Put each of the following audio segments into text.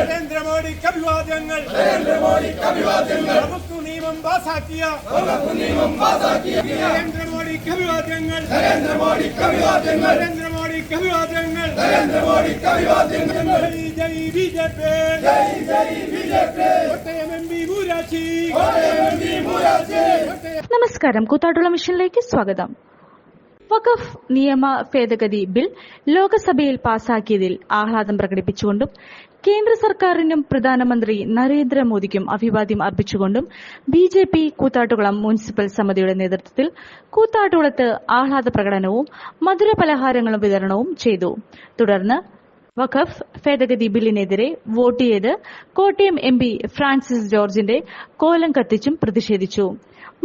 നരേന്ദ്രമോദിക്ക് അഭിവാദ്യങ്ങൾ വകുപ്പ് നിയമം പാസാക്കിയ. വകുപ്പ് നിയമം പാസാക്കിയ നരേന്ദ്രമോദിക്ക് അഭിവാദ്യങ്ങൾ നരേന്ദ്രമോദിക്ക് അഭിവാദ്യങ്ങൾ ജയ് ജയ് B J P Kottayam M P മൂരാച്ചി. നമസ്കാരം. കൂത്താട്ടുള്ള മിഷനിലേക്ക് സ്വാഗതം. വഖഫ് നിയമ ഭേദഗതി ബിൽ ലോക്സഭയിൽ പാസാക്കിയതിൽ ആഹ്ലാദം പ്രകടിപ്പിച്ചുകൊണ്ടും കേന്ദ്ര സർക്കാരിനും പ്രധാനമന്ത്രി നരേന്ദ്രമോദിക്കും അഭിവാദ്യം അർപ്പിച്ചുകൊണ്ടും B J P Koothattukulam municipal സമിതിയുടെ നേതൃത്വത്തിൽ കൂത്താട്ടുകുളത്ത് ആഹ്ലാദ പ്രകടനവും മധുര പലഹാരങ്ങളും വിതരണവും ചെയ്തു. തുടർന്ന് വഖഫ് ഭേദഗതി ബില്ലിനെതിരെ വോട്ട് ചെയ്ത് കോട്ടയം എം ഫ്രാൻസിസ് ജോർജിന്റെ കോലം കത്തിച്ചും പ്രതിഷേധിച്ചു.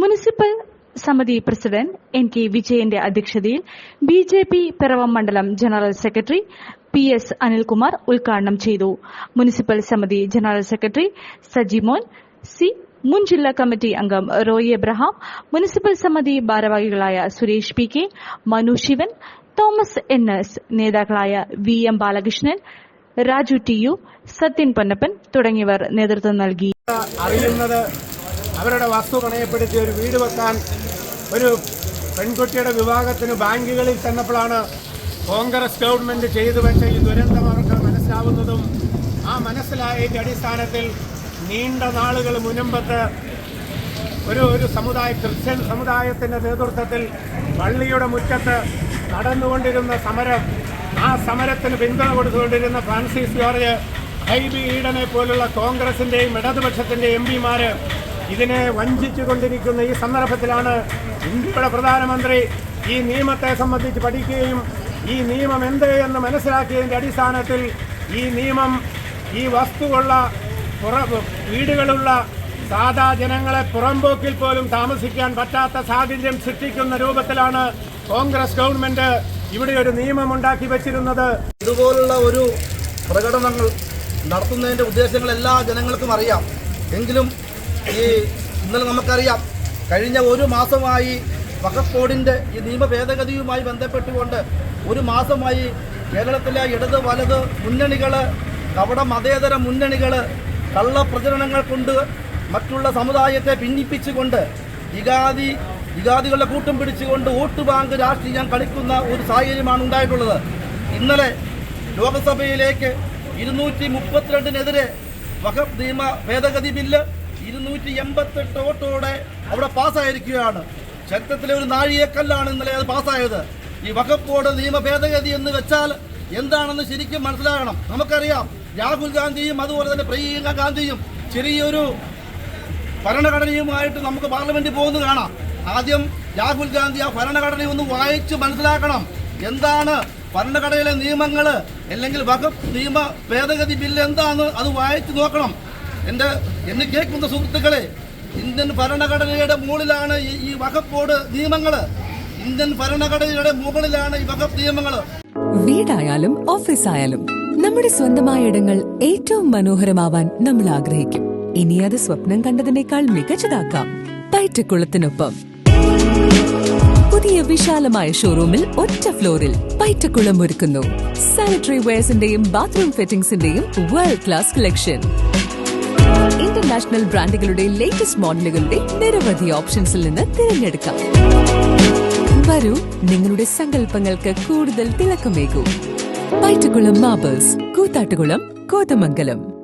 മുനിസിപ്പൽ സമിതി പ്രസിഡന്റ് എൻ കെ വിജയന്റെ അധ്യക്ഷതയിൽ ബി ജെ പി പിറവം മണ്ഡലം general secretary P S Anilkumar ഉദ്ഘാടനം ചെയ്തു. മുനിസിപ്പൽ സമിതി ജനറൽ സെക്രട്ടറി സജിമോൻ സി മുൻ ജില്ലാ കമ്മിറ്റി അംഗം റോയി എബ്രഹാം മുനിസിപ്പൽ സമിതി ഭാരവാഹികളായ Suresh P K Manu Shivan Thomas N S നേതാക്കളായ V M Balakrishnan Raju T U Sathyan Ponnappan തുടങ്ങിയവർ നേതൃത്വം നൽകി. അറിയുന്നത് അവരുടെ വസ്തു പണയപ്പെടുത്തി ഒരു വീട് വെക്കാൻ ഒരു പെൺകുട്ടിയുടെ വിവാഹത്തിന് ബാങ്കുകളിൽ ചെന്നപ്പോഴാണ് കോൺഗ്രസ് ഗവൺമെന്റ് ചെയ്തു വെച്ച ഈ ദുരന്തം അവർക്ക് മനസ്സിലാവുന്നതും ആ മനസ്സിലായതിന്റെ അടിസ്ഥാനത്തിൽ നീണ്ട നാളുകൾ മുനമ്പത്ത് ഒരു ഒരു സമുദായ ക്രിസ്ത്യൻ സമുദായത്തിന്റെ നേതൃത്വത്തിൽ പള്ളിയുടെ മുറ്റത്ത് നടന്നുകൊണ്ടിരുന്ന സമരം ആ സമരത്തിന് പിന്തുണ കൊടുത്തുകൊണ്ടിരുന്ന ഫ്രാൻസിസ് ജോർജ് ഹൈബി ഈഡനെ പോലുള്ള കോൺഗ്രസിന്റെയും ഇടതുപക്ഷത്തിന്റെ എം പിമാര് ഇതിനെ വഞ്ചിച്ചു കൊണ്ടിരിക്കുന്ന ഈ സന്ദർഭത്തിലാണ് ഇന്ത്യയുടെ പ്രധാനമന്ത്രി ഈ നിയമത്തെ സംബന്ധിച്ച് പഠിക്കുകയും ഈ നിയമം എന്ത് എന്ന് മനസ്സിലാക്കിയതിന്റെ അടിസ്ഥാനത്തിൽ ഈ നിയമം ഈ വസ്തുവുള്ള പുറ വീടുകളുള്ള സാധാ ജനങ്ങളെ പുറംപോക്കിൽ പോലും താമസിക്കാൻ പറ്റാത്ത സാഹചര്യം സൃഷ്ടിക്കുന്ന രൂപത്തിലാണ് കോൺഗ്രസ് ഗവൺമെന്റ് ഇവിടെ ഒരു നിയമം ഉണ്ടാക്കി വെച്ചിരുന്നത്. ഇതുപോലുള്ള ഒരു പ്രകടനങ്ങൾ നടത്തുന്നതിന്റെ ഉദ്ദേശങ്ങൾ എല്ലാ ജനങ്ങൾക്കും അറിയാം. എങ്കിലും ഈ ഇന്നലെ നമുക്കറിയാം കഴിഞ്ഞ ഒരു മാസമായി വഖഫ് ബോർഡിന്റെ ഈ നിയമ ഭേദഗതിയുമായി ബന്ധപ്പെട്ടുകൊണ്ട് ഒരു മാസമായി കേരളത്തിലെ ഇടത് വലത് മുന്നണികൾ കവട മതേതര മുന്നണികൾ കള്ള പ്രചരണങ്ങൾ കൊണ്ട് മറ്റുള്ള സമുദായത്തെ ഭിന്നിപ്പിച്ചുകൊണ്ട് ഇഗാദി ഇഗാദികളുടെ കൂട്ടം പിടിച്ചുകൊണ്ട് വോട്ട് ബാങ്ക് രാഷ്ട്രീയം കളിക്കുന്ന ഒരു സാഹചര്യമാണ് ഉണ്ടായിട്ടുള്ളത്. ഇന്നലെ ലോക്സഭയിലേക്ക് ഇരുന്നൂറ്റി മുപ്പത്തിരണ്ടിനെതിരെ വഖഫ് നിയമ ഭേദഗതി ബില്ല് ഇരുന്നൂറ്റി എൺപത്തെട്ട് വോട്ടോടെ അവിടെ പാസ്സായിരിക്കുകയാണ്. ചരിത്രത്തിലെ ഒരു നാഴികക്കല്ലാണ് ഇന്നലെ അത് പാസ്സായത്. ഈ വഖഫ് നിയമ ഭേദഗതി എന്ന് വെച്ചാൽ എന്താണെന്ന് ശരിക്കും മനസ്സിലാകണം. നമുക്കറിയാം രാഹുൽ ഗാന്ധിയും അതുപോലെ തന്നെ പ്രിയങ്ക ഗാന്ധിയും ചെറിയൊരു ഭരണഘടനയുമായിട്ട് നമുക്ക് പാർലമെന്റിൽ പോകുന്നത് കാണാം. ആദ്യം രാഹുൽ ഗാന്ധി ആ ഭരണഘടന ഒന്ന് വായിച്ച് മനസ്സിലാക്കണം. എന്താണ് ഭരണഘടനയിലെ നിയമങ്ങൾ അല്ലെങ്കിൽ വകുപ്പ് നിയമ ഭേദഗതി ബില്ല് എന്താണെന്ന് അത് വായിച്ച് നോക്കണം. എന്റെ എന്നെ കേൾക്കുന്ന സുഹൃത്തുക്കളെ ഇന്ത്യൻ ഭരണഘടനയുടെ മുകളിലാണ് ഈ- വകപ്പോട് നിയമങ്ങൾ ഇന്ത്യൻ ഭരണഘടനയുടെ മുകളിലാണ് ഈ വകപ്പ് നിയമങ്ങൾ വീടായാലും ഓഫീസായാലും നമ്മുടെ സ്വന്തമായ ഇടങ്ങൾ ഏറ്റവും മനോഹരമാവാൻ നമ്മൾ ആഗ്രഹിക്കും. ഇനി അത് സ്വപ്നം കണ്ടതിനേക്കാൾ മികച്ചതാക്കാം. പൈറ്റക്കുളത്തിനൊപ്പം. പുതിയ വിശാലമായ ഷോറൂമിൽ ഒറ്റ ഫ്ലോറിൽ പൈറ്റക്കുളം ഒരുക്കുന്നു. സാനിറ്ററി വെയർസിന്റെയും ബാത്റൂം ഫിറ്റിംഗ്സിന്റെയും വേൾഡ് ക്ലാസ് കളക്ഷൻ ഇന്റർനാഷണൽ ബ്രാൻഡുകളുടെ ലേറ്റസ്റ്റ് മോഡലുകളുടെ നിരവധി ഓപ്ഷൻസിൽ നിന്ന് തിരഞ്ഞെടുക്കാം. വരൂ നിങ്ങളുടെ സങ്കല്പങ്ങൾക്ക് കൂടുതൽ തിളക്കമേകൂ. മാബേഴ്സ് കൂത്താട്ടുകുളം കോതമംഗലം.